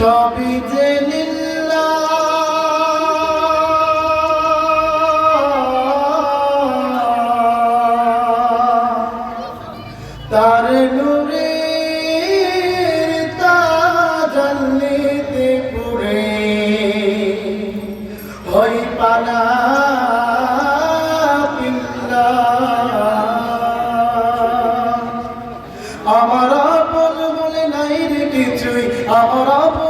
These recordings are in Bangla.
সবই যে তার নুরে তাজলিতে পুরে হই পানা আমার আপন বলে নাই রে কিছুই, আমার আপন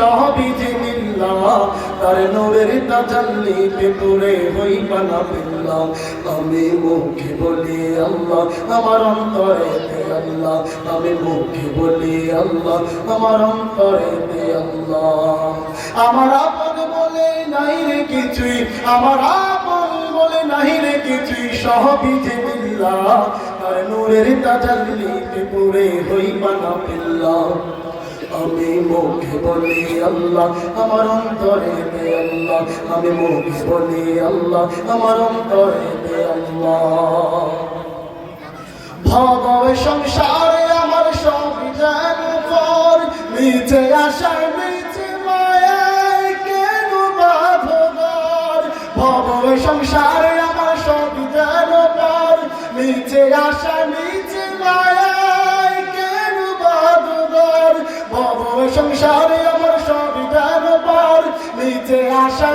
সবই যে মিল্লা তার নূরের তাজাল্লিতে পুরে হই পানা পিল্লা আমি মুখে বলি আল্লাহ, আমার অন্তরে দে আল্লাহ। আমি মুখে বলি দে আল্লাহ। আমার আপন বলে নাই রে কিছুই, আমার আপন বলে নাই রে কিছুই। সবই যে মিল্লা তার নূরের তাজাল্লিতে পুরে হই পানা পিল্লা আমি মুখে বলি আল্লাহ, আমার অন্তরে দে আল্লাহ। আমি মুখে বলি আল্লাহ, আমার অন্তরে দে আল্লাহ। ভগব সংসারে আমার সংবিধান পর নিচে আসার নিচে মায়ায় কেন বাধবার ভগব সংসারে আমার সংবিধান পর নিচে আসা সংসারে আমার সংবিধান পর। নিচে আসা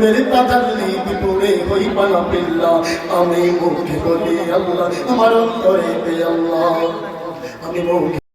নূরের তাজাল্লি বিপুরে হই পালা পিল্লা। আমি মুখে বলি আল্লাহ আমার অন্তরে আল্লাহ। আমি মুখে